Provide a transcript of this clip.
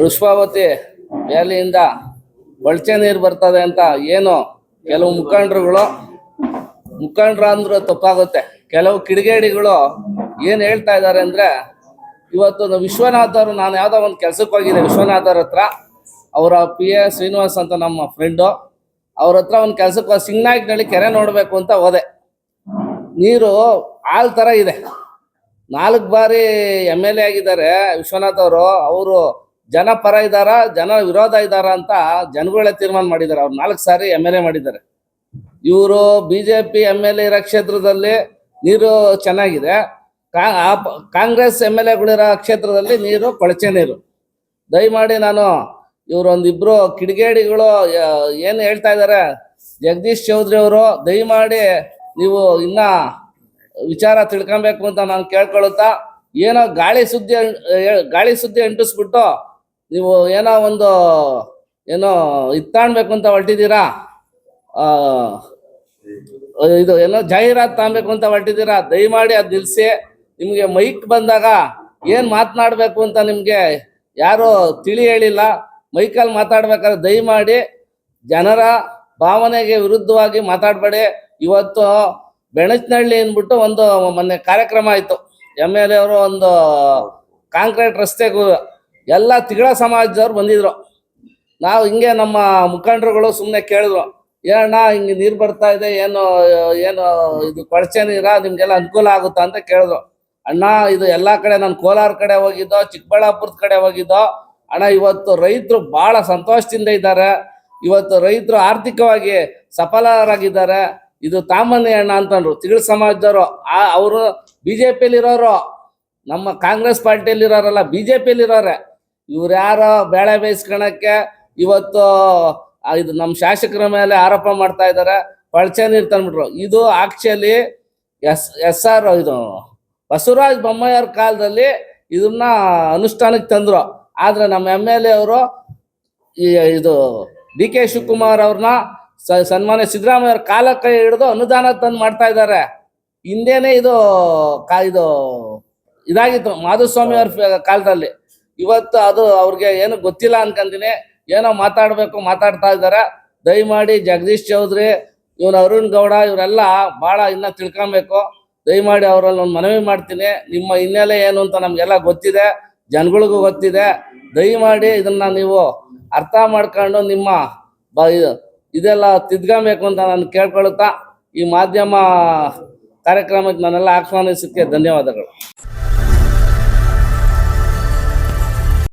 ಋಷ್ಪಾವತಿ ವ್ಯಾಲಿಯಿಂದ ಬಳಚೆ ನೀರು ಬರ್ತದೆ ಅಂತ ಏನು ಕೆಲವು ಮುಖಂಡರುಗಳು ಮುಖಂಡ್ರ ಅಂದ್ರೆ ತಪ್ಪಾಗುತ್ತೆ. ಕೆಲವು ಕಿಡಿಗೇಡಿಗಳು ಏನ್ ಹೇಳ್ತಾ ಇದ್ದಾರೆ ಅಂದ್ರೆ, ಇವತ್ತು ವಿಶ್ವನಾಥರು ನಾನು ಯಾವುದೋ ಒಂದು ಕೆಲ್ಸಕ್ಕೆ ಹೋಗಿದ್ದೆ ವಿಶ್ವನಾಥ್ ಅವ್ರ ಹತ್ರ. ಅವರ ಪಿ ಎ ಶ್ರೀನಿವಾಸ್ ಅಂತ ನಮ್ಮ ಫ್ರೆಂಡು ಅವ್ರ ಹತ್ರ ಒಂದು ಕೆಲಸಕ್ಕೆ ಸಿಂಗ್ನಾಯ್ಕ್ನಳ್ಳಿ ಕೆರೆ ನೋಡಬೇಕು ಅಂತ ಹೋದೆ. ನೀರು ಆಲ್ ತರ ಇದೆ. ನಾಲ್ಕು ಬಾರಿ ಎಂ ಎ ಆಗಿದ್ದಾರೆ ವಿಶ್ವನಾಥ್ ಅವರು. ಅವರು ಜನ ಪರ ಇದ್ದಾರ ಜನ ವಿರೋಧ ಇದ್ದಾರ ಅಂತ ಜನಗಳೇ ತೀರ್ಮಾನ ಮಾಡಿದ್ದಾರೆ ಅವ್ರು ನಾಲ್ಕು ಸಾರಿ ಎಂ ಎಲ್ ಎ ಮಾಡಿದ್ದಾರೆ. ಇವರು ಬಿಜೆಪಿ ಎಂ ಎಲ್ ಎ ಇರೋ ಕ್ಷೇತ್ರದಲ್ಲಿ ನೀರು ಚೆನ್ನಾಗಿದೆ. ಕಾಂಗ್ರೆಸ್ ಎಂ ಎಲ್ ಎಗಳಿರೋ ಕ್ಷೇತ್ರದಲ್ಲಿ ನೀರು, ಕೊಳಚೆ ನೀರು. ದಯಮಾಡಿ ನಾನು ಇವರೊಂದಿಬ್ರು ಕಿಡಿಗೇಡಿಗಳು ಏನು ಹೇಳ್ತಾ ಇದ್ದಾರೆ ಜಗದೀಶ್ ಚೌಧರಿ ಅವರು, ದಯಮಾಡಿ ನೀವು ಇನ್ನ ವಿಚಾರ ತಿಳ್ಕೊಬೇಕು ಅಂತ ನಾನು ಕೇಳ್ಕೊಳುತ್ತಾ, ಏನೋ ಗಾಳಿ ಸುದ್ದಿ ಗಾಳಿ ಸುದ್ದಿ ಅಂಟಿಸ್ಬಿಟ್ಟು ನೀವು ಏನೋ ಒಂದು, ಏನೋ ಇತ್ತಾಣ್ಬೇಕು ಅಂತ ಹೊರಟಿದ್ದೀರಾ? ಇದು ಏನೋ ಜಾಹೀರಾತು ತಾಣ್ಬೇಕು ಅಂತ ಹೊರಟಿದ್ದೀರಾ? ದಯಮಾಡಿ ಅದು ನಿಲ್ಲಿಸಿ ನಿಮಗೆ ಮೈಕ್ ಬಂದಾಗ ಏನು ಮಾತನಾಡಬೇಕು ಅಂತ ನಿಮಗೆ ಯಾರು ತಿಳಿ ಹೇಳಿಲ್ಲ. ಮೈಕಲ್ಲಿ ಮಾತಾಡ್ಬೇಕಾದ್ರೆ ದಯಮಾಡಿ ಜನರ ಭಾವನೆಗೆ ವಿರುದ್ಧವಾಗಿ ಮಾತಾಡಬೇಡಿ. ಇವತ್ತು ಬೆಣಚನಹಳ್ಳಿ ಅಂದ್ಬಿಟ್ಟು ಒಂದು ಮೊನ್ನೆ ಕಾರ್ಯಕ್ರಮ ಆಯಿತು. ಎಂ ಎಲ್ ಎ ಅವರು ಒಂದು ಕಾಂಕ್ರೀಟ್ ರಸ್ತೆಗೂ ಎಲ್ಲ ತಿಗಳ ಸಮಾಜದವ್ರು ಬಂದಿದ್ರು. ನಾವು ಹಿಂಗೆ ನಮ್ಮ ಮುಖಂಡರುಗಳು ಸುಮ್ಮನೆ ಕೇಳಿದ್ರು ಏನಣ್ಣ ಹಿಂಗೆ ನೀರು ಬರ್ತಾ ಇದೆ, ಏನು ಏನು, ಇದು ಕೊಳಚೆ ನೀರ ನಿಮ್ಗೆಲ್ಲ ಅನುಕೂಲ ಆಗುತ್ತಾ? ಅಂತ ಕೇಳಿದ್ರು. ಅಣ್ಣ, ಇದು ಎಲ್ಲಾ ಕಡೆ ನಾನು ಕೋಲಾರ ಕಡೆ ಹೋಗಿದ್ದೋ, ಚಿಕ್ಕಬಳ್ಳಾಪುರದ ಕಡೆ ಹೋಗಿದ್ದೋ, ಅಣ್ಣ, ಇವತ್ತು ರೈತರು ಬಹಳ ಸಂತೋಷದಿಂದ ಇದ್ದಾರೆ. ಇವತ್ತು ರೈತರು ಆರ್ಥಿಕವಾಗಿ ಸಫಲರಾಗಿದ್ದಾರೆ. ಇದು ತಾಮನ್ಯ ಅಣ್ಣ ಅಂತಂದ್ರು. ತಿಗಳ ಸಮಾಜದವರು, ಆ, ಅವರು ಬಿಜೆಪಿಯಲ್ಲಿ ಇರೋರು ನಮ್ಮ ಕಾಂಗ್ರೆಸ್ ಪಾರ್ಟಿಯಲ್ಲಿರೋರಲ್ಲ ಇರೋರಲ್ಲ ಜೆ ಇರೋರೆ ಇವ್ರು ಯಾರು ಬೇಳೆ ಬೇಯಿಸ್ಕೊಳಕ್ಕೆ ಇವತ್ತು ಇದು ನಮ್ಮ ಶಾಸಕರ ಮೇಲೆ ಆರೋಪ ಮಾಡ್ತಾ ಇದ್ದಾರೆ ಪಳಚೆ ನೀರು ತಂದ್ಬಿಟ್ರು. ಇದು ಆಕ್ಚುಲಿ ಎಸ್ ಎಸ್ ಆರ್ ಇದು ಬಸವರಾಜ್ ಬೊಮ್ಮಾಯಿಯವ್ರ ಕಾಲದಲ್ಲಿ ಇದನ್ನ ಅನುಷ್ಠಾನಕ್ಕೆ ತಂದ್ರು. ಆದ್ರೆ ನಮ್ಮ ಎಂ ಎಲ್ ಎ ಅವರು ಈ, ಇದು ಡಿ ಕೆ ಶಿವಕುಮಾರ್ ಅವ್ರನ್ನ ಸನ್ಮಾನ್ಯ ಸಿದ್ದರಾಮಯ್ಯ ಅವ್ರ ಕಾಲ ಕೈ ಹಿಡಿದು ಅನುದಾನ ತಂದು ಮಾಡ್ತಾ ಇದ್ದಾರೆ ಹಿಂದೇನೆ ಇದು ಕಾ, ಇದು ಇದಾಗಿತ್ತು ಮಾಧುಸ್ವಾಮಿ ಅವ್ರ ಕಾಲದಲ್ಲಿ. ಇವತ್ತು ಅದು ಅವ್ರಿಗೆ ಏನು ಗೊತ್ತಿಲ್ಲ ಅನ್ಕೊಂತೀನಿ. ಏನೋ ಮಾತಾಡ್ಬೇಕು, ಮಾತಾಡ್ತಾ ಇದ್ದಾರೆ. ದಯಮಾಡಿ ಜಗದೀಶ್ ಚೌಧರಿ, ಇವನು ಅರುಣ್ ಗೌಡ ಇವರೆಲ್ಲ ಬಹಳ ಇನ್ನ ತಿಳ್ಕೊಬೇಕು. ದಯಮಾಡಿ ಅವರಲ್ಲಿ ಒಂದು ಮನವಿ ಮಾಡ್ತೀನಿ. ನಿಮ್ಮ ಹಿನ್ನೆಲೆ ಏನು ಅಂತ ನಮಗೆಲ್ಲ ಗೊತ್ತಿದೆ. ಜನಗಳಿಗೂ ಗೊತ್ತಿದೆ. ದಯಮಾಡಿ ಇದನ್ನ ನೀವು ಅರ್ಥ ಮಾಡ್ಕೊಂಡು ನಿಮ್ಮ ಬ ಇದೆಲ್ಲ ತಿದ್ಕೊಬೇಕು ಅಂತ ನಾನು ಕೇಳ್ಕೊಳುತ್ತಾ, ಈ ಮಾಧ್ಯಮ ಕಾರ್ಯಕ್ರಮಕ್ಕೆ ನಾನೆಲ್ಲ ಆಹ್ವಾನಿಸಕ್ಕೆ ಧನ್ಯವಾದಗಳು.